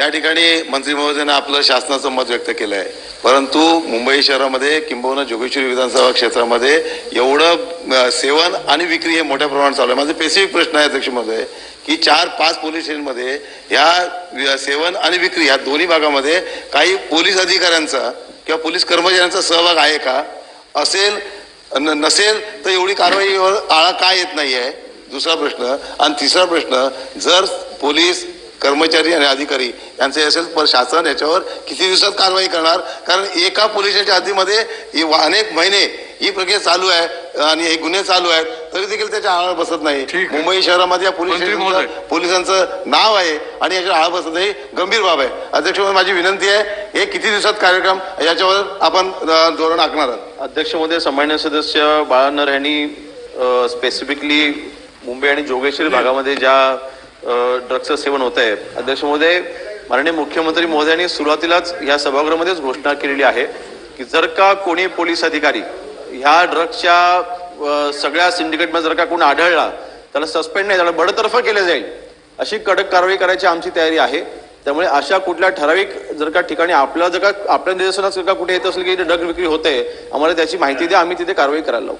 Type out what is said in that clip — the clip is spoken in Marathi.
या ठिकाणी मंत्री महोदयानं आपलं शासनाचं मत व्यक्त केलं आहे परंतु मुंबई शहरामध्ये किंबहुना जोगेश्वरी विधानसभा क्षेत्रामध्ये एवढं सेवन आणि विक्री हे मोठ्या प्रमाणात चालू आहे. माझा स्पेसिफिक प्रश्न आहे अध्यक्ष महोदय की चार पाच पोलीस स्टेशनमध्ये ह्या सेवन आणि विक्री ह्या दोन्ही भागामध्ये काही पोलीस अधिकाऱ्यांचा किंवा पोलीस कर्मचाऱ्यांचा सहभाग आहे का? असेल न- नसेल तर एवढी कारवाईवर आळा का येत नाही आहे दुसरा प्रश्न. आणि तिसरा प्रश्न जर पोलीस कर्मचारी आणि अधिकारी यांचे असेल तर शासन याच्यावर किती दिवसात कारवाई करणार? कारण एका पोलिसाच्या हद्दीमध्ये ही अनेक महिने ही प्रक्रिया चालू आहे आणि हे गुन्हे चालू आहेत. तरी देखील त्याच्या आळ बसत नाही. मुंबई शहरामध्ये या पोलीस. पोलिसांचं नाव आहे आणि याच्यावर आळ बसत नाही. गंभीर बाब आहे. अध्यक्ष महोदय, माझी विनंती आहे हे किती दिवसात कार्यक्रम याच्यावर आपण धोरण आखणार आहात? अध्यक्ष महोदय सन्मान्य सदस्य बाळानर यांनी स्पेसिफिकली मुंबई आणि जोगेश्वरी भागामध्ये ज्या ड्रग्सचं सेवन होत आहे अध्यक्ष महोदय माननीय मुख्यमंत्री महोदयांनी सुरुवातीलाच या सभागृहामध्येच घोषणा केलेली आहे की जर का कोणी पोलीस अधिकारी ह्या ड्रग्सच्या सगळ्या सिंडिकेटमध्ये जर का कोणी आढळला त्याला सस्पेंड नाही त्याला बडतर्फ केलं जाईल अशी कडक कारवाई करायची आमची तयारी आहे. त्यामुळे अशा कुठल्या ठराविक जर का ठिकाणी आपल्या जर का आपल्या निदर्शनात जर का कुठे येत असेल की ड्रग विक्री होते आम्हाला त्याची माहिती द्या आम्ही तिथे कारवाई करायला लावू.